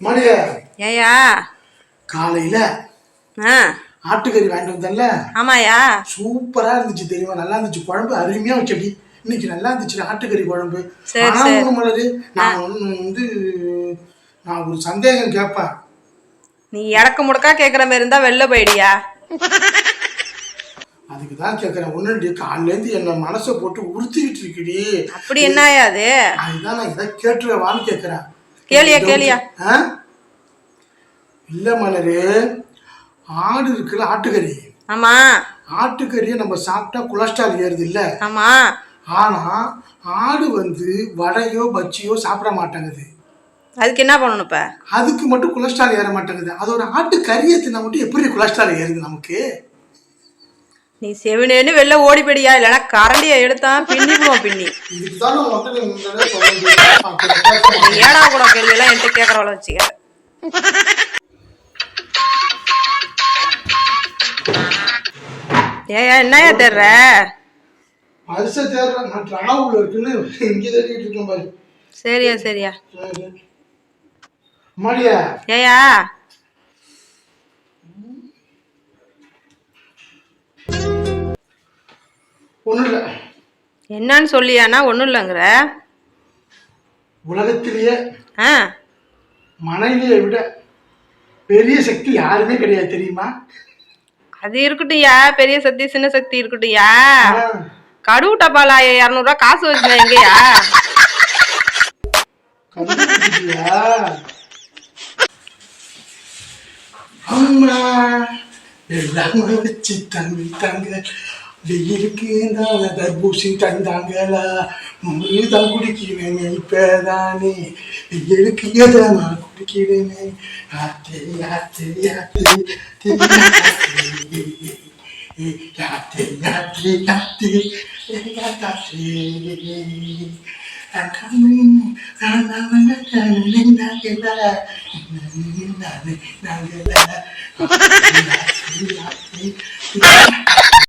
மணிய. ஏயா. காலையில ஆட்டுக்கறி வாங்கிட்டு வந்தேன்ல. ஆமாயா. சூப்பரா இருந்துச்சு தெரியுமா? நல்லா இருந்துச்சு. குழம்பு அருமையா வச்சடி. இன்னைக்கு நல்லா இருந்துச்சு. ஆட்டுக்கறி குழம்பு. மலரு நான் வந்து நான் ஒரு சந்தேகம் கேட்பேன். நீ இடக்கு முடக்கா கேட்குற மாதிரி இருந்தா வெளில போயிடியா. அதுக்கு தான் கேட்குறேன் ஒன்றுடி காலிலேருந்து என்ன மனசை போட்டு உறுத்திக்கிட்டு இருக்குடி. அப்படி என்னயா அது? அதுதான் நான் இதை கேட்டுருவான்னு கேட்குறேன் கேளியா, கேளியா. இல்லை மலரு ஆடு இருக்குல்ல ஆட்டுக்கறி. ஆமா. ஆட்டுக்கறியை நம்ம சாப்பிட்டா கொலஸ்ட்ரால் ஏறுது இல்லை. ஆமா. ஆனால் ஆடு வந்து வடையோ பஜ்ஜியோ சாப்பிட மாட்டேங்குது. அதுக்கு என்ன பண்ணணும் இப்ப? அதுக்கு மட்டும் கொலஸ்ட்ரால் ஏற மாட்டேங்குது. அதோட ஆட்டு கறியை தின்னா மட்டும் எப்படி கொலஸ்ட்ரால் ஏறுது நமக்கு? நீ செவினேன்னு வெளில ஓடி போயிடியா இல்லைன்னா கரண்டியை எடுத்தான் பின்னிடுவோம் பின்னி. ஏடா கூட கேள்வி எல்லாம் என்கிட்ட கேட்கறவள வச்சுக்க. ஏயா என்னயா பாரு. சரியா சரியா. ஏயா ஒன்றும் இல்லை. என்னன்னு சொல்லியானா ஒன்றும் இல்லைங்கிற. உலகத்திலேயே ஆ. மனைவியை விட பெரிய சக்தி யாருமே கிடையாது தெரியுமா? அது இருக்கட்டும்யா. பெரிய சக்தி சின்ன சக்தி இருக்கட்டும்யா. கடுவு டப்பாலா இரநூறுவா காசு வச்சுனா எங்கயா? அம்மா எல்லாமே வச்சு தம்பி தாங்க வெயிலுக்கு தான தர்பூசி தந்தாங்களா? முழு தான் குடிக்கிறேனே இப்பதானே. வெயிலுக்கு எதை நான் குடிக்கிறேனே ஆத்தே ஆத்தே ஆத்தே ஆத்தே, ஆத்தே. யாத்தே யாத்தே யாத்தே யாத்தே I'm